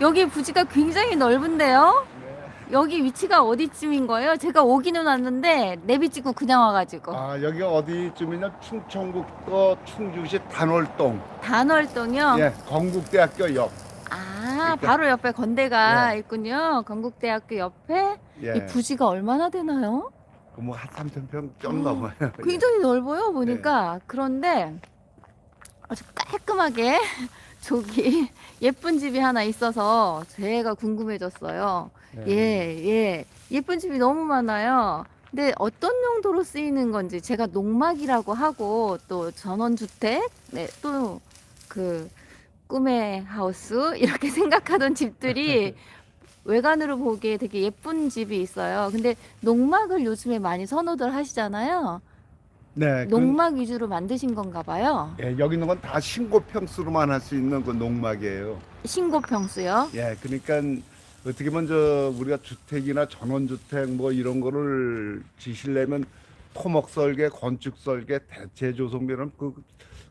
여기 부지가 굉장히 넓은데요? 여기 위치가 어디쯤인 거예요? 제가 오기는 왔는데 내비 찍고 그냥 와가지고 아 여기가 어디쯤이냐 충청북도 충주시 단월동 단월동이요. 예 건국대학교 옆 아 일단- 바로 옆에 건대가 예. 있군요. 건국대학교 옆에 이 예. 부지가 얼마나 되나요? 뭐한 3천 평좀 어, 넘어요. 굉장히 넓어요 네. 보니까 그런데 아주 깔끔하게 저기 예쁜 집이 하나 있어서 제가 궁금해졌어요. 예. 예, 예. 예쁜 집이 너무 많아요. 근데 어떤 용도로 쓰이는 건지 제가 농막이라고 하고 또 전원주택, 네, 또그 꿈의 하우스 이렇게 생각하던 집들이 외관으로 보기에 되게 예쁜 집이 있어요. 근데 농막을 요즘에 많이 선호들 하시잖아요. 네. 그- 농막 위주로 만드신 건가 봐요. 예, 여기 있는 건 다 신고 평수로만 할 수 있는 그 농막이에요. 신고 평수요. 예, 그러니까 어떻게 먼저 우리가 주택이나 전원주택 뭐 이런 거를 지시려면 토목 설계, 건축 설계, 대체 조성 비는 그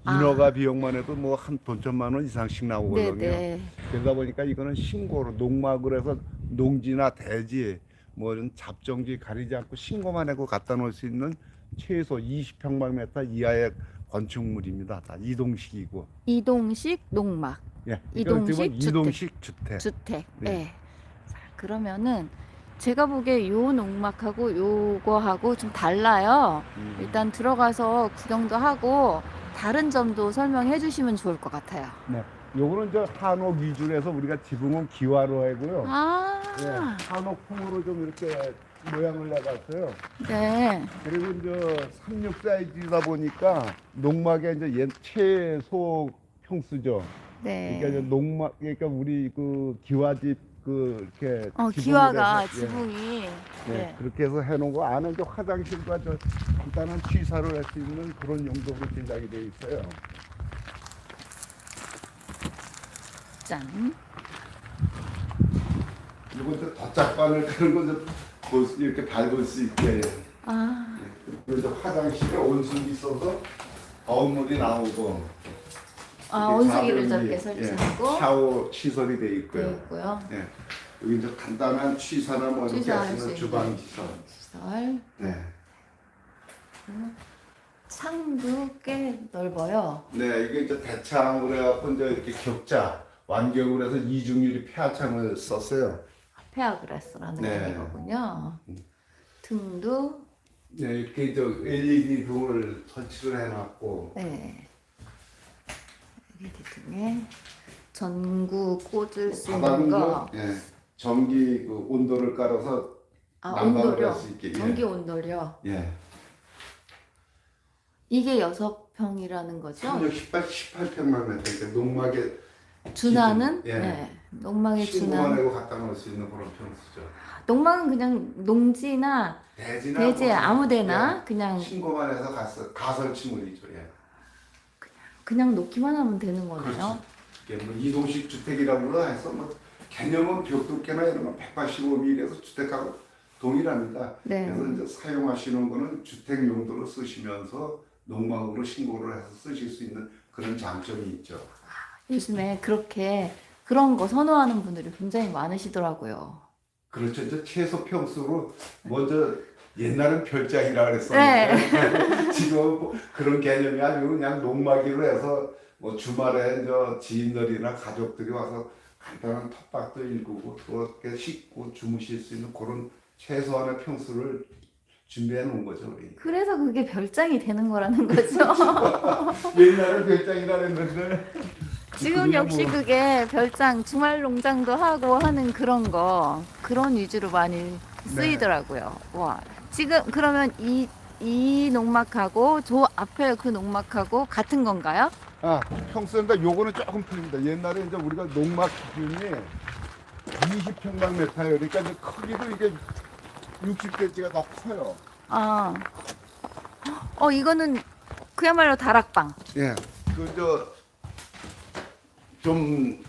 인허가 비용만 해도 뭐 한 돈 천만 원 이상씩 네, 나오거든요. 네. 그러다 보니까 이거는 신고로 농막을 해서 농지나 대지 뭐 이런 잡정지 가리지 않고 신고만 하고 갖다 놓을 수 있는 최소 20평방미터 이하의 건축물입니다. 다 이동식이고. 이동식 농막. 예. 이동식 주택. 이동식 주택. 주택. 네. 네. 자, 그러면은 제가 보기에 요 농막하고 요거하고 좀 달라요. 음. 일단 들어가서 구경도 하고 다른 점도 설명해 주시면 좋을 것 같아요. 네. 요거는 저 한옥 위주로 해서 우리가 지붕은 기와로 하고요. 아, 예. 한옥풍으로 좀 이렇게 모양을 내봤어요. 네. 그리고 이제 36 사이즈다 보니까 농막의 이제 옛 최소 평수죠. 네. 그러니까 이제 농막 그러니까 우리 그 기와집 그 이렇게 어, 기와가 해서, 예, 지붕이. 예, 네. 그렇게 해서 해놓은 거 안에 이제 화장실과 저 간단한 취사를 할 수 있는 그런 용도로 제작이 되어 있어요. 짠. 그리고 이제 덧짝반을 그런 거볼 수, 이렇게 밟을 수 있게 아, 이제 화장실에 온수기 있어서 더운 물이 나오고 아 온수기를 저렇게 예, 설치하고 샤워 시설이 되어 있고요. 있고요. 예. 여기 이제 간단한 취사나 뭐 이렇게 있는 주방 시설. 시설. 네. 창도 꽤 넓어요. 네, 이게 이제 대창으로 해갖고 이제 이렇게 격자 완격으로 해서 이중유리 폐하창을 썼어요. 페아그라스라는 네. 거군요. 등도 네, 이렇게 이제 LED 등을 설치를 해놨고, 네. LED 등에 전구 꽂을 수 있는 거. 그, 예, 전기 그 온도를 깔아서 아, 난방을 온도료. 할수 있게. 예. 전기 온도료. 예. 이게 여섯 평이라는 거죠? 18, 18평만 메터, 그러니까 농막에 준하는? 예. 네. 농막에 신고만 준하는. 하고 갖다 놓을 수 있는 그런 평수죠. 농막은 그냥 농지나 대지나 대지 뭐, 아무데나 예, 그냥 신고만 해서 가설, 가설치물이죠. 예. 그냥 놓기만 하면 되는 거네요. 그렇죠. 이게 뭐 이동식 주택이라고 해서 뭐 개념은 벽두께나 이런 건 185mm에서 주택하고 동일합니다. 네. 그래서 이제 사용하시는 거는 주택 용도로 쓰시면서 농막으로 신고를 해서 쓰실 수 있는 그런 장점이 있죠. 요즘에 그렇게 그런 거 선호하는 분들이 굉장히 많으시더라고요. 그렇죠. 이제 최소 평수로 먼저 옛날엔 별장이라 그랬었는데 지금 뭐 그런 개념이 아니고 그냥 농막이로 해서 뭐 주말에 저 지인들이나 가족들이 와서 간단한 텃밭도 일구고 또 이렇게 씻고 주무실 수 있는 그런 최소한의 평수를 준비해 놓은 거죠. 우리. 그래서 그게 별장이 되는 거라는 거죠. 옛날엔 별장이라 그랬는데 지금 역시 뭐- 그게 별장 주말 농장도 하고 하는 그런 거 그런 위주로 많이 쓰이더라고요. 와 지금 그러면 이 이 농막하고 저 앞에 그 농막하고 같은 건가요? 아, 평수인데 요거는 조금 틀립니다. 옛날에 이제 우리가 농막 기준이 20평방미터예요. 그러니까 이제 크기도 이게 60cm가 더 커요. 아, 어 이거는 그야말로 다락방. 예. 그 저 좀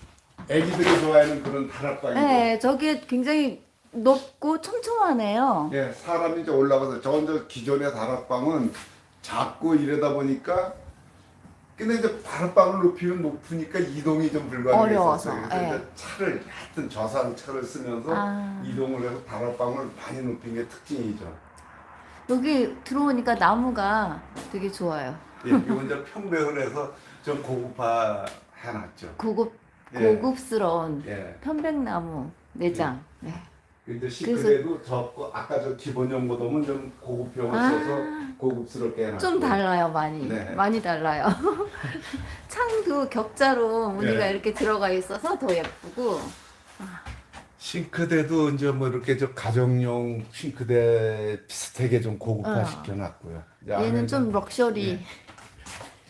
애기들이 좋아하는 그런 다락방이고. 네, 저게 굉장히 높고 촘촘하네요. 예, 사람이 이제 올라가서 저 기존의 다락방은 작고 이러다 보니까 근데 이제 다락방을 높이면 높으니까 이동이 좀 불가능했었어요. 그래서 예. 이제 차를 하여튼 저상 차를 쓰면서 아. 이동을 해서 다락방을 많이 높인 게 특징이죠. 여기 들어오니까 나무가 되게 좋아요. 예, 이건 이제 평배을 해서 좀 고급화 해놨죠. 고급 예. 고급스러운 예. 편백나무 내장. 네. 근데 싱크대도 저 거- 아까 저 기본형보다는 좀 고급형을 아. 써서 고급스럽게 해놨고 좀 달라요, 많이. 네. 많이 달라요. 창도 격자로 무늬가 네. 이렇게 들어가 있어서 더 예쁘고. 싱크대도 이제 뭐 이렇게 저 가정용 싱크대 비슷하게 좀 고급화 시켜놨고요. 이제 어. 얘는 안에 좀 럭셔리. 예.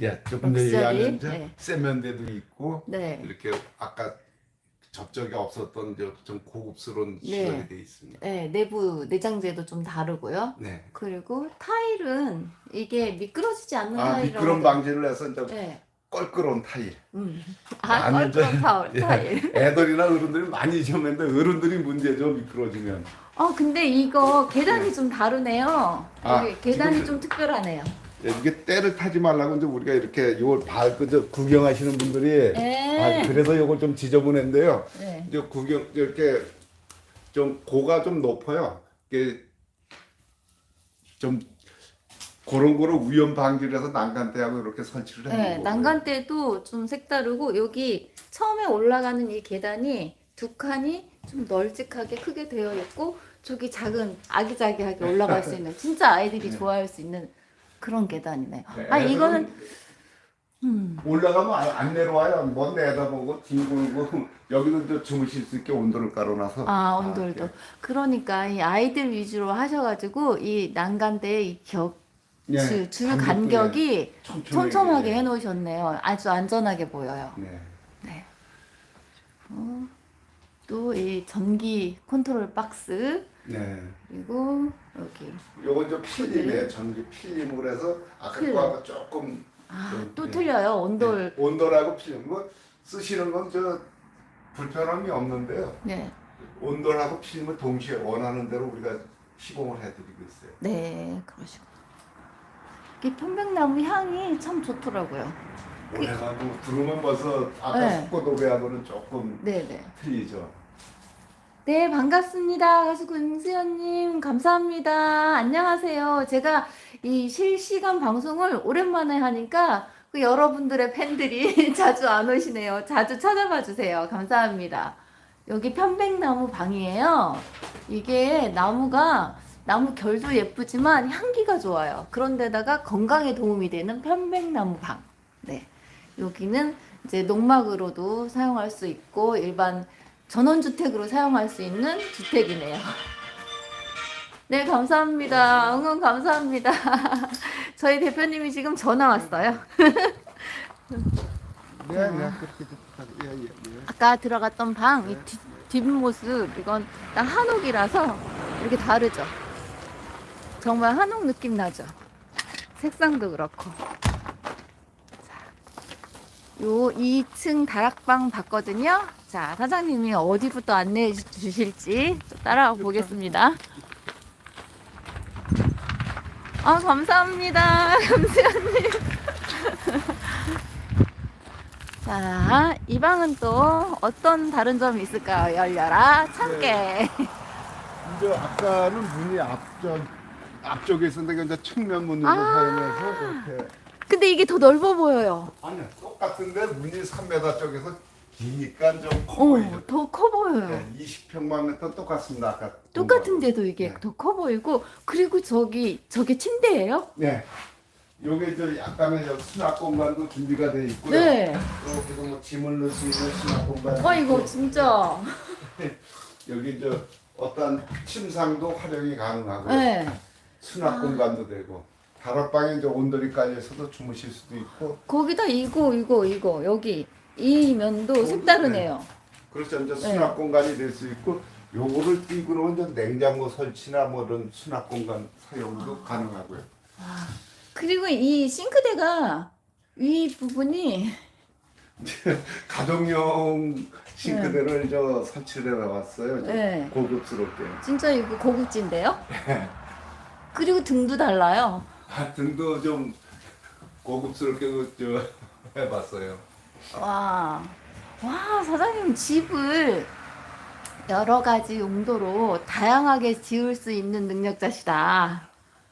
예, 조금 더이 럭셔리? 안에 이제 네. 세면대도 있고 네. 이렇게 아까 접적이 없었던 저좀 고급스러운 네. 시설이 돼 있습니다. 네, 내부 내장재도 좀 다르고요. 네. 그리고 타일은 이게 미끄러지지 않는 아 타일이라고. 미끄럼 방지를 해서 이제 네. 껄끄러운 타일. 음. 아, 이제- 껄끄러운 타일. 예, 타일. 애들이나 어른들이 많이 잊었는데 어른들이 문제죠 미끄러지면. 어, 근데 이거 계단이 좀 다르네요. 아, 여기 계단이 지금- 좀 특별하네요. 예, 이게 때를 타지 말라고 이제 우리가 이렇게 요걸 밟고 구경하시는 분들이 네. 아, 그래서 요걸 좀 지저분한데요. 네. 이제 구경 이렇게 좀 고가 좀 높아요. 이게 좀 그런 거를 위험 방지를 해서 난간대하고 이렇게 설치를 해놓은 네, 거고요. 난간대도 좀 색다르고 여기 처음에 올라가는 이 계단이 두 칸이 좀 널찍하게 크게 되어 있고 저기 작은 아기자기하게 올라갈 수 있는 진짜 아이들이 네. 좋아할 수 있는 그런 계단이네요. 네, 아 이거는 음. 올라가면 안- 안 내려와요. 먼 데다 보고 뒹굴고 여기도 이제 주무실 수 있게 온도를 깔아놔서 아 온돌도 예. 그러니까 이 아이들 위주로 하셔가지고 이 난간대의 이 격, 예, 줄, 줄 간격이 촘촘하게. 촘촘하게 해놓으셨네요. 아주 안전하게 보여요. 네. 네. 또 이 전기 컨트롤 박스 네. 그리고 여기 요건 좀 필름이에요. 전기 필름을 해서 아까 필름. 거하고 조금 아 좀, 또 예. 틀려요 온돌 네, 온돌하고 필름 뭐 쓰시는 건 저 불편함이 없는데요. 네. 온돌하고 필름을 동시에 원하는 대로 우리가 시공을 해드리고 있어요. 네 그러시고 이 편백나무 향이 참 좋더라고요. 오래가고 들어오면 벌써 아까 네. 숙고도배하고는 조금 네네. 틀리죠. 네, 반갑습니다. 가수 김수현님, 감사합니다. 안녕하세요. 제가 이 실시간 방송을 오랜만에 하니까 그 여러분들의 팬들이 자주 안 오시네요. 자주 찾아봐 주세요. 감사합니다. 여기 편백나무 방이에요. 이게 나무가 나무 결도 예쁘지만 향기가 좋아요. 그런데다가 건강에 도움이 되는 편백나무 방. 네. 여기는 이제 농막으로도 사용할 수 있고 일반 전원주택으로 사용할 수 있는 주택이네요. 네, 감사합니다. 응원 감사합니다. 저희 대표님이 지금 전화 왔어요. 네, 네, 그렇게 예, 예, 예. 아까 들어갔던 방, 이 뒷, 뒷모습, 이건 딱 한옥이라서 이렇게 다르죠. 정말 한옥 느낌 나죠. 색상도 그렇고. 자, 요 2층 다락방 봤거든요. 자, 사장님이 어디부터 안내해 주실지 또 따라가 보겠습니다. 아, 감사합니다. 감사합님. 자, 이 방은 또 어떤 다른 점이 있을까요? 열려라, 참깨. 이제 아까는 문이 앞쪽 앞쪽에 있었는데 이제 측면 문으로 아. 사용해서 이렇게 근데 이게 더 넓어 보여요. 아니요 똑같은데 문이 3m 쪽에서 기니까 좀 커 어, 보이죠. 더 커 보여요. 네, 20평방 미터 똑같습니다. 아까 본 똑같은데도 이게 네. 더 커 보이고, 그리고 저기, 저게 침대예요? 거하고. 네. 요게 이제 약간의 여기 수납 공간도 준비가 되어 있고요. 네. 여기도 뭐 짐을 넣을 수 있는 수납 공간. 와, 이거 진짜. 여기 이제 어떤 침상도 활용이 가능하고 요. 네. 수납 공간도 되고 다락방에 이제 온돌이 깔려 있어도 주무실 수도 있고 거기다 이거, 이거, 이거, 여기. 이 면도 색다르네요. 그렇죠. 이제 네. 수납 공간이 될 수 있고 요거를 띄고 놓은 이제 냉장고 설치나 뭐 이런 수납 공간 사용도 아. 가능하고요. 그리고 이 싱크대가 위 부분이 가정용 싱크대를 저 설치를 해놨어요. 좀 네. 고급스럽게. 진짜 이거 고급진데요? 그리고 등도 달라요. 아, 등도 좀 고급스럽게 그, 저 해봤어요. 와, 와, 사장님 집을 여러 가지 용도로 다양하게 지을 수 있는 능력자시다.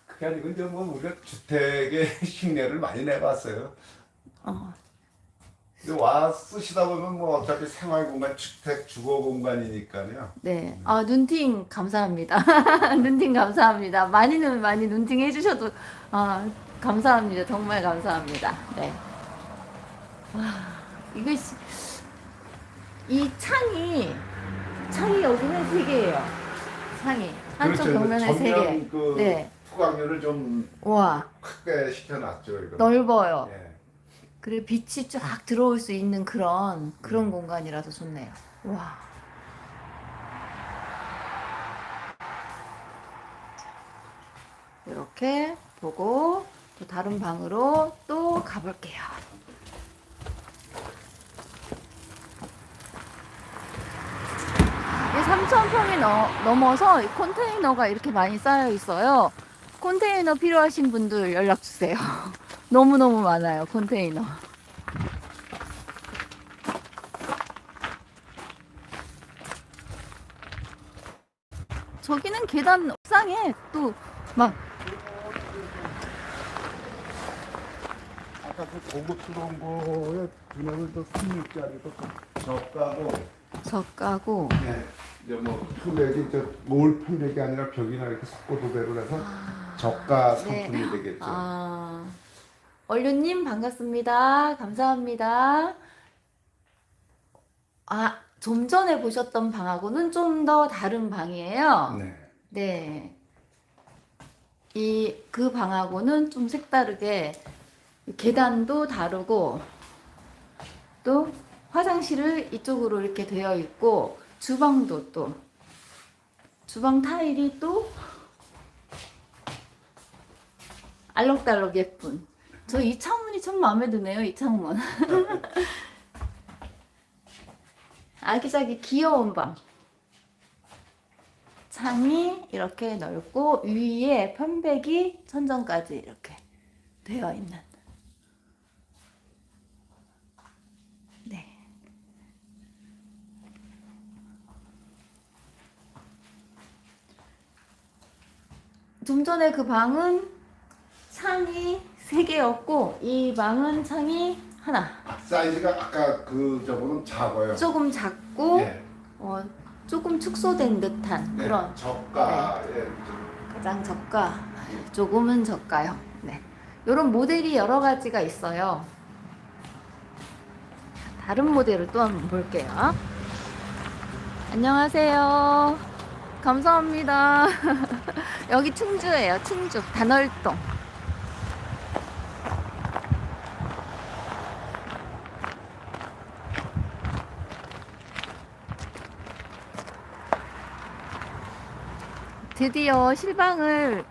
그게 아니고 이제 뭐 우리가 주택의 흉내를 많이 내봤어요. 어, 근데 와 쓰시다 보면 뭐 어차피 생활 공간, 주택, 주거 공간이니까요. 네. 아, 눈팅 감사합니다. 눈팅 감사합니다. 많이는 많이 눈팅 해주셔도, 아, 감사합니다. 정말 감사합니다. 네. 와, 이거, 씨- 이 창이, 창이 여기는 세 개예요. 창이. 한쪽 그렇죠. 벽면에 세 개. 전면 그 네. 후광률을 좀 와, 크게 시켜놨죠. 이거. 넓어요. 예. 그리고 빛이 쫙 들어올 수 있는 그런 그런 공간이라서 좋네요. 와. 이렇게 보고 또 다른 방으로 또 가볼게요. 이 3,000평이 넘어서 이 컨테이너가 이렇게 많이 쌓여 있어요. 컨테이너 필요하신 분들 연락 주세요. 너무너무 많아요, 컨테이너. 저기는 계단 옥상에 또 막 아까 그 고급스러운 거에 그냥은 또 16짜리도 저가고 젓가고 네. 이제 뭐 판매기 저몰 판매기 아니라 벽이나 이렇게 섞어 도배를 해서 저가 네. 상품이 되겠죠. 아 얼류님 반갑습니다. 감사합니다. 아 좀 전에 보셨던 방하고는 좀 더 다른 방이에요. 네. 네. 이 그 방하고는 좀 색다르게 계단도 다르고 또 화장실을 이쪽으로 이렇게 되어 있고 주방도 또 주방 타일이 또 알록달록 예쁜. 저 이 창문이 참 마음에 드네요 이 창문. 아기자기 귀여운 방. 창이 이렇게 넓고 위에 편백이 천정까지 이렇게 되어 있는 좀 전에 그 방은 창이 세 개였고 이 방은 창이 하나 사이즈가 아까 그 저거는 작아요. 조금 작고 예. 어, 조금 축소된 듯한 네. 그런 저가 예. 가장 저가 조금은 저가요. 네. 이런 모델이 여러 가지가 있어요. 다른 모델을 또 한번 볼게요. 안녕하세요. 감사합니다. 여기 충주예요. 충주 단월동. 드디어 실방을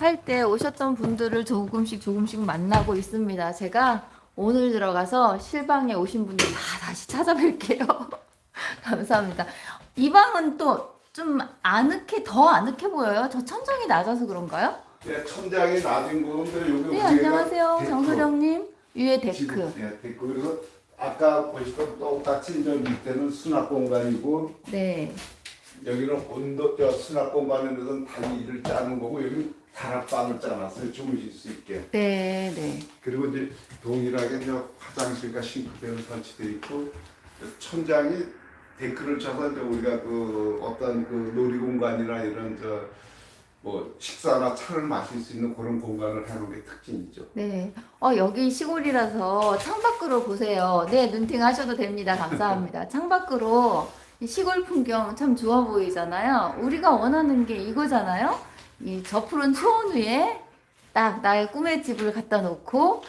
할 때 오셨던 분들을 조금씩 조금씩 만나고 있습니다. 제가 오늘 들어가서 실방에 오신 분들 다 다시 찾아뵐게요. 감사합니다. 이 방은 또 좀 아늑해, 더 아늑해 보여요. 저 천장이 낮아서 그런가요? 예, 천장이 낮은 건데 여기 네, 위에가 안녕하세요. 데크. 정소령님. 위에 데크. 지금, 예, 데크. 그래서 아까 보시던 똑같이 이제 밑에는 수납 공간이고 네. 여기는 온도 저 수납 공간에는 단위를 짜는 거고 여기 다락방을 짜놨어요 주무실 수 있게 네, 네. 그리고 이제 동일하게 이제 화장실과 싱크대는 설치되어 있고 천장이 데크를 쳐서 이제 우리가 그 어떤 그 놀이공간이나 이런 저 뭐 식사나 차를 마실 수 있는 그런 공간을 해놓은 게 특징이죠. 네. 어, 여기 시골이라서 창밖으로 보세요. 네, 눈팅 하셔도 됩니다. 감사합니다. 창밖으로 이 시골 풍경 참 좋아 보이잖아요. 우리가 원하는 게 이거잖아요. 이 저 푸른 초원 위에 딱 나의 꿈의 집을 갖다 놓고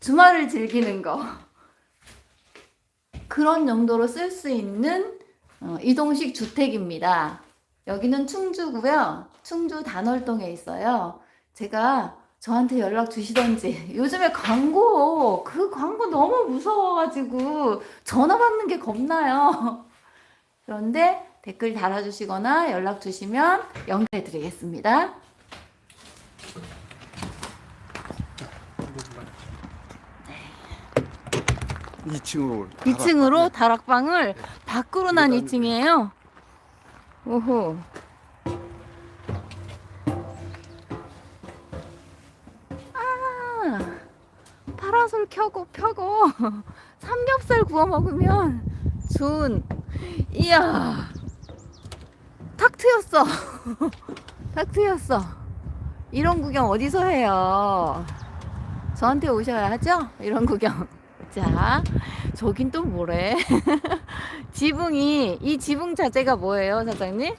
주말을 즐기는 거. 그런 용도로 쓸 수 있는 어, 이동식 주택입니다. 여기는 충주고요. 충주 단월동에 있어요. 제가 저한테 연락 주시던지 요즘에 광고 그 광고 너무 무서워가지고 전화 받는 게 겁나요. 그런데 댓글 달아주시거나 연락 주시면 연결해 드리겠습니다. 네. 2층으로 2층으로 다락방을 밖으로 난 계단 2층이에요. 오호. 아, 파라솔 켜고 펴고 삼겹살 구워 먹으면 좋은. 이야, 탁 트였어. 탁 트였어. 이런 구경 어디서 해요? 저한테 오셔야죠? 이런 구경. 자, 저긴 또 뭐래? 지붕이 이 지붕 자체가 뭐예요, 사장님?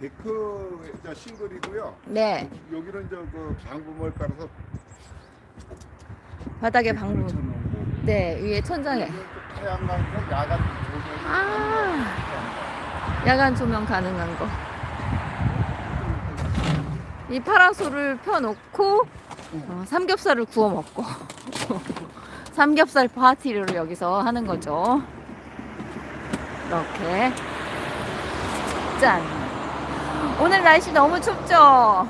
데크 저 싱글이고요. 네, 여기는 저그 방부목을 깔아서 바닥에. 붙여놓고 네, 위에 천장에 태양광이나 야간 조명이 아. 야간 조명 가능한 거. 이 파라솔을 펴놓고 어, 삼겹살을 구워 먹고 삼겹살 파티를 여기서 하는 거죠. 이렇게 짠. 오늘 날씨 너무 춥죠?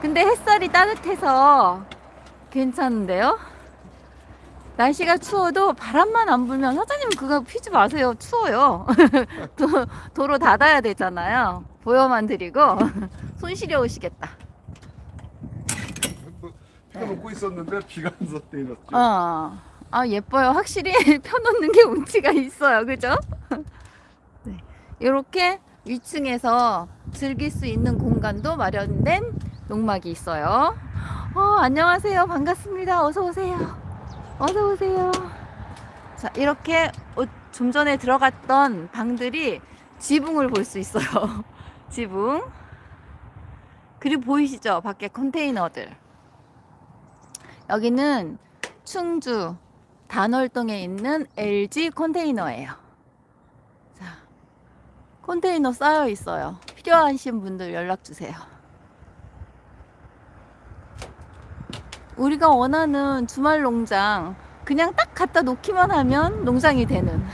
근데 햇살이 따뜻해서 괜찮은데요? 날씨가 추워도 바람만 안 불면 사장님 그거 피지 마세요. 추워요. 도, 도로 닫아야 되잖아요. 보여만 드리고 손 시려 오시겠다. 뭐 펴놓고 있었는데 비가 안서 때렸죠. 어. 아 예뻐요. 확실히 펴놓는 게 운치가 있어요. 그죠? 네. 이렇게 위층에서 즐길 수 있는 공간도 마련된 농막이 있어요. 어, 안녕하세요. 반갑습니다. 어서 오세요. 어서 오세요. 자, 이렇게 어, 좀 전에 들어갔던 방들이 지붕을 볼 수 있어요. 지붕. 그리고 보이시죠? 밖에 컨테이너들. 여기는 충주 단월동에 있는 LG 컨테이너예요. 자, 컨테이너 쌓여 있어요. 필요하신 분들 연락 주세요. 우리가 원하는 주말 농장 그냥 딱 갖다 놓기만 하면 농장이 되는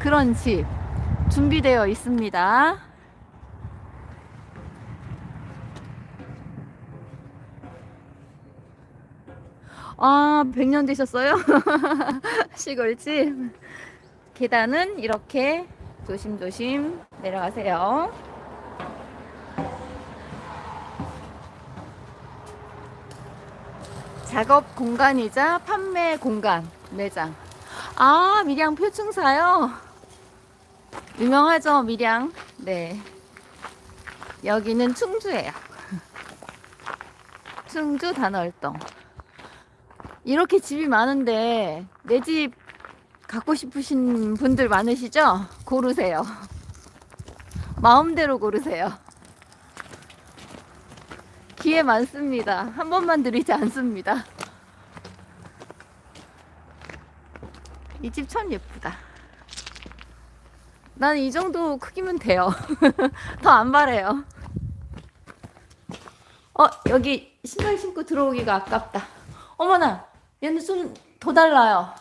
그런 집 준비되어 있습니다. 아, 100년 되셨어요? 시골집. 계단은 이렇게 조심조심 내려가세요. 작업 공간이자 판매 공간 매장. 아, 밀양 표충사요. 유명하죠, 밀양. 네. 여기는 충주예요. 충주 단월동. 이렇게 집이 많은데 내 집 갖고 싶으신 분들 많으시죠? 고르세요. 마음대로 고르세요. 기회 많습니다. 한 번만 드리지 않습니다. 이 집 참 예쁘다. 난 이 정도 크기면 돼요. 더 안 바래요. 어, 여기 신발 신고 들어오기가 아깝다. 어머나, 얘는 좀 더 달라요.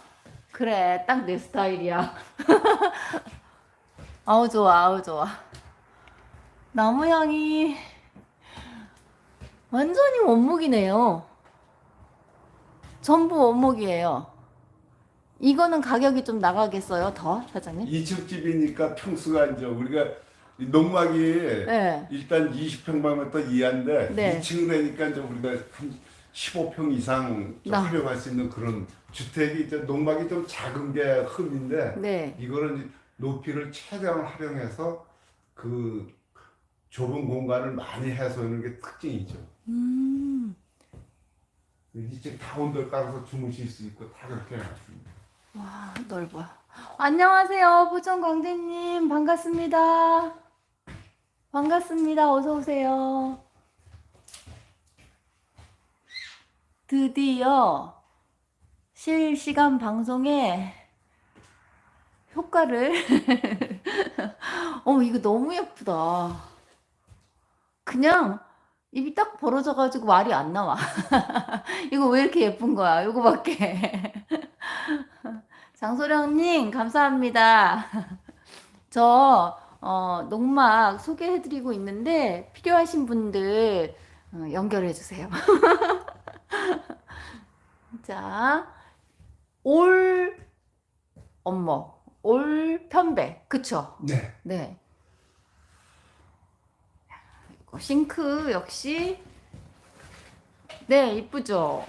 그래, 딱 내 스타일이야. 아우 좋아, 아우 좋아. 나무 향이 완전히 원목이네요. 전부 원목이에요. 이거는 가격이 좀 나가겠어요, 더 사장님? 2층 집이니까 평수가 이제 우리가 이 농막이 네. 일단 20평방미터 이하인데 네. 2층 되니까 이제 우리가 한 15평 이상 좀 나. 활용할 수 있는 그런 주택이 이제 농막이 좀 작은 게 흠인데 네. 이거는 높이를 최대한 활용해서 그 좁은 공간을 많이 해소하는 게 특징이죠. 음, 이제 다운들 깔아서 주무실 수 있고 다 그렇게 해놨습니다. 와, 넓어요. 안녕하세요, 보천 광대님. 반갑습니다. 반갑습니다. 어서 오세요. 드디어 실시간 방송에 효과를 어머 이거 너무 예쁘다. 그냥 입이 딱 벌어져 가지고 말이 안 나와. 이거 왜 이렇게 예쁜 거야? 이거밖에. 장소령님 감사합니다. 저 어, 농막 소개해드리고 있는데 필요하신 분들 어, 연결해 주세요. 자, 올 엄머 올 편배 그쵸? 네. 네. 이거 싱크 역시 네 이쁘죠?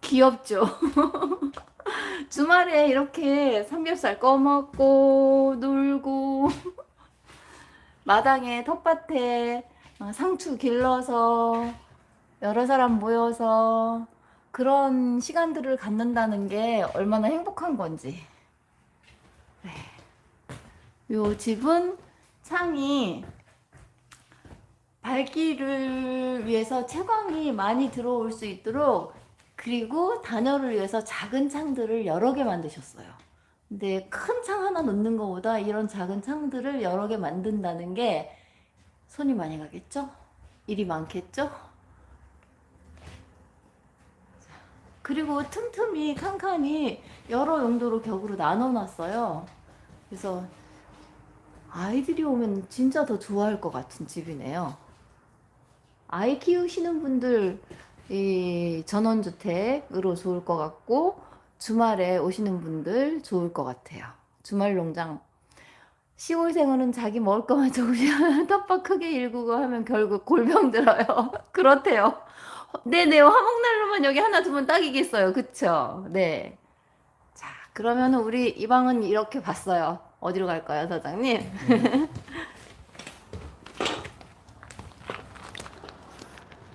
귀엽죠? 주말에 이렇게 삼겹살 꺼먹고 놀고 마당에 텃밭에 어, 상추 길러서 여러 사람 모여서 그런 시간들을 갖는다는 게 얼마나 행복한 건지. 네. 요 집은 창이 밝기를 위해서 채광이 많이 들어올 수 있도록 그리고 단열을 위해서 작은 창들을 여러 개 만드셨어요. 근데 큰 창 하나 놓는 것보다 이런 작은 창들을 여러 개 만든다는 게 손이 많이 가겠죠? 일이 많겠죠? 그리고 틈틈이 칸칸이 여러 용도로 격으로 나눠 놨어요. 그래서 아이들이 오면 진짜 더 좋아할 것 같은 집이네요. 아이 키우시는 분들 이 전원주택으로 좋을 것 같고 주말에 오시는 분들 좋을 것 같아요. 주말 농장 시골 생활은 자기 먹을 것만 적으면 텃밭 크게 일구고 하면 결국 골병 들어요. 그렇대요. 네네 화목난로만 여기 하나 두면 딱이겠어요. 그쵸? 네. 자 그러면 우리 이 방은 이렇게 봤어요. 어디로 갈까요, 사장님?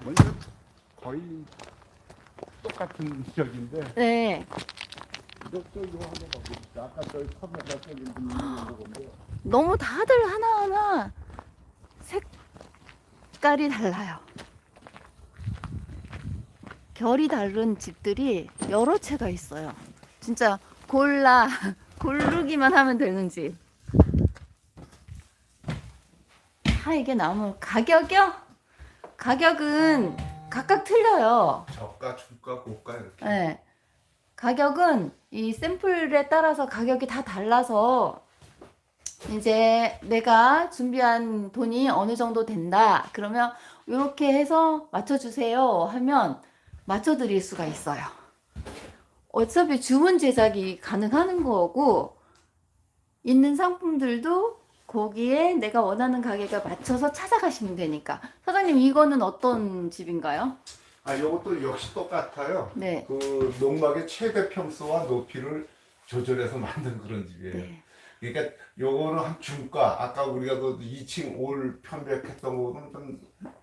먼저 거의 똑같은 지역인데 네. 저쪽으로 한번 가봅시다. 아까 저기 카메라 저기 있는 건데 너무 다들 하나하나 색깔이 달라요. 결이 다른 집들이 여러 채가 있어요. 진짜 골라 고르기만 하면 되는 집. 아 이게 나무 가격이요? 가격은 각각 틀려요. 저가, 중가, 고가 이렇게. 네. 가격은 이 샘플에 따라서 가격이 다 달라서 이제 내가 준비한 돈이 어느 정도 된다. 그러면 이렇게 해서 맞춰주세요 하면 맞춰드릴 수가 있어요. 어차피 주문 제작이 가능하는 거고 있는 상품들도 거기에 내가 원하는 가격에 맞춰서 찾아가시면 되니까. 사장님 이거는 어떤 집인가요? 아, 이것도 역시 똑같아요. 네. 그 농막의 최대 평수와 높이를 조절해서 만든 그런 집이에요. 네. 그러니까 요거는 한 중가. 아까 우리가 그 2층 올 편백했던 거는 좀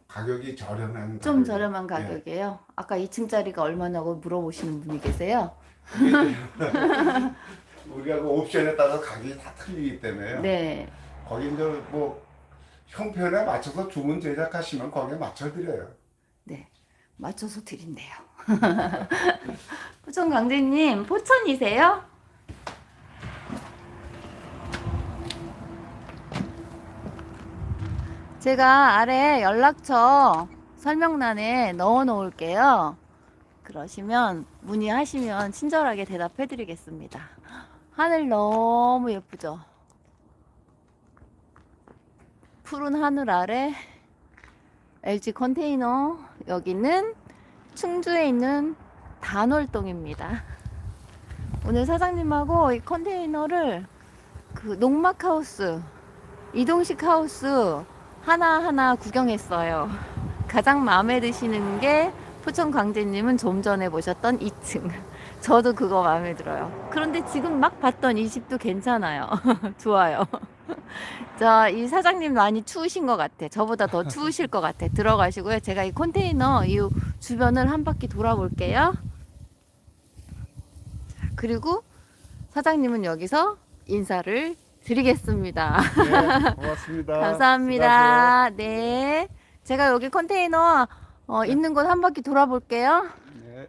가격이 저렴한 좀 가격이에요. 저렴한 네. 가격이에요. 아까 2층짜리가 얼마냐고 물어보시는 분이 계세요. 우리가 그 옵션에 따라서 가격이 다 틀리기 때문에요. 네. 거기 이제 뭐 형편에 맞춰서 주문 제작하시면 거기에 맞춰 드려요. 네. 맞춰서 드린대요. 포천 강재님, 포천이세요? 제가 아래 연락처 설명란에 넣어 놓을게요. 그러시면 문의하시면 친절하게 대답해 드리겠습니다. 하늘 너무 예쁘죠? 푸른 하늘 아래 LG 컨테이너 여기는 충주에 있는 단월동입니다. 오늘 사장님하고 이 컨테이너를 그 농막 하우스, 이동식 하우스 하나하나 구경했어요. 가장 마음에 드시는 게 포천 광재님은 좀 전에 보셨던 2층. 저도 그거 마음에 들어요. 그런데 지금 막 봤던 이 집도 괜찮아요. 좋아요. 자, 이 사장님 많이 추우신 것 같아. 저보다 더 추우실 것 같아. 들어가시고요. 제가 이 컨테이너 이 주변을 한 바퀴 돌아볼게요. 자, 그리고 사장님은 여기서 인사를 드리겠습니다. 네, 고맙습니다. 감사합니다. 네. 제가 여기 컨테이너 어, 있는 곳 한 바퀴 돌아볼게요. 네.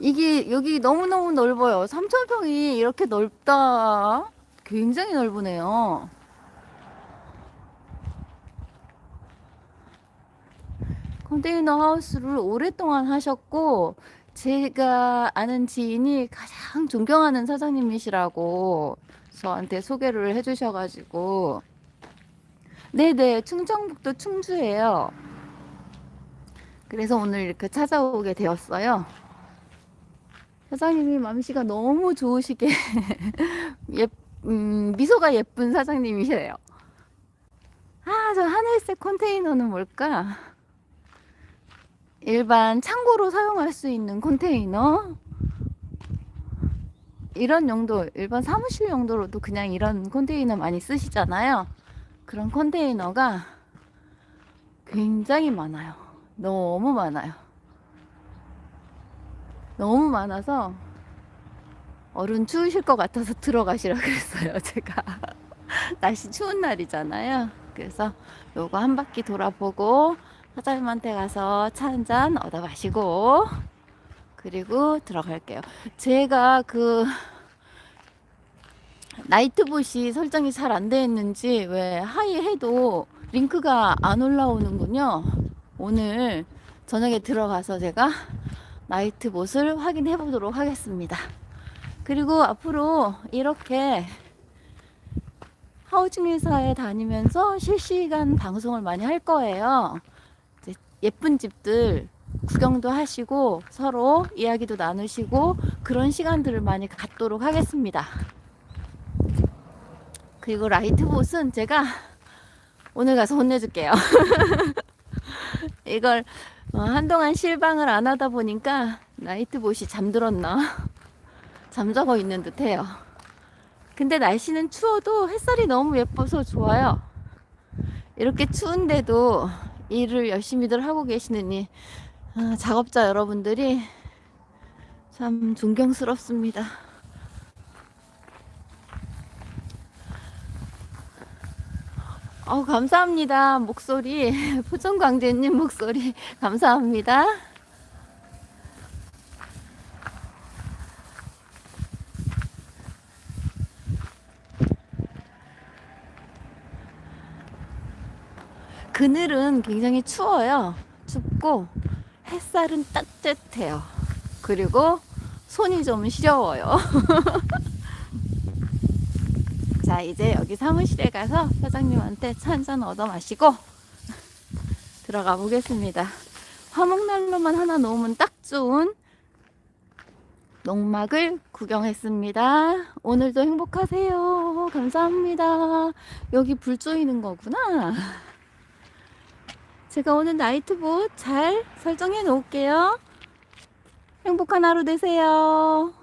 이게 여기 너무너무 넓어요. 3,000평이 이렇게 넓다. 굉장히 넓으네요. 컨테이너 하우스를 오랫동안 하셨고 제가 아는 지인이 가장 존경하는 사장님이시라고 저한테 소개를 해주셔가지고 네네 충청북도 충주예요. 그래서 오늘 이렇게 찾아오게 되었어요. 사장님이 맘씨가 너무 좋으시게 예, 음, 미소가 예쁜 사장님이시래요. 아, 저 하늘색 컨테이너는 뭘까? 일반 창고로 사용할 수 있는 컨테이너. 이런 용도, 일반 사무실 용도로도 그냥 이런 컨테이너 많이 쓰시잖아요. 그런 컨테이너가 굉장히 많아요. 너무 많아요. 너무 많아서 어른 추우실 것 같아서 들어가시라 그랬어요. 제가 날씨 추운 날이잖아요. 그래서 요거 한 바퀴 돌아보고 사장님한테 가서 차 한 잔 얻어 마시고 그리고 들어갈게요. 제가 그 나이트봇이 설정이 잘 안 돼 있는지 왜 하이 해도 링크가 안 올라오는군요. 오늘 저녁에 들어가서 제가 나이트봇을 확인해 보도록 하겠습니다. 그리고 앞으로 이렇게 하우징 회사에 다니면서 실시간 방송을 많이 할 거예요. 예쁜 집들 구경도 하시고 서로 이야기도 나누시고 그런 시간들을 많이 갖도록 하겠습니다. 그리고 라이트봇은 제가 오늘 가서 혼내줄게요. 이걸 어, 한동안 실방을 안 하다 보니까 나이트봇이 잠들었나? 잠자고 있는 듯 해요. 근데 날씨는 추워도 햇살이 너무 예뻐서 좋아요. 이렇게 추운데도 일을 열심히들 하고 계시느니 아, 작업자 여러분들이 참 존경스럽습니다. 어, 감사합니다. 목소리. 포천광재님 목소리. 감사합니다. 그늘은 굉장히 추워요. 춥고 햇살은 따뜻해요. 그리고 손이 좀 시려워요. 자, 이제 여기 사무실에 가서 사장님한테 차 한 잔 얻어 마시고 들어가 보겠습니다. 화목난로만 하나 놓으면 딱 좋은 농막을 구경했습니다. 오늘도 행복하세요. 감사합니다. 여기 불 쪼이는 거구나. 제가 오늘 나이트봇 잘 설정해 놓을게요. 행복한 하루 되세요.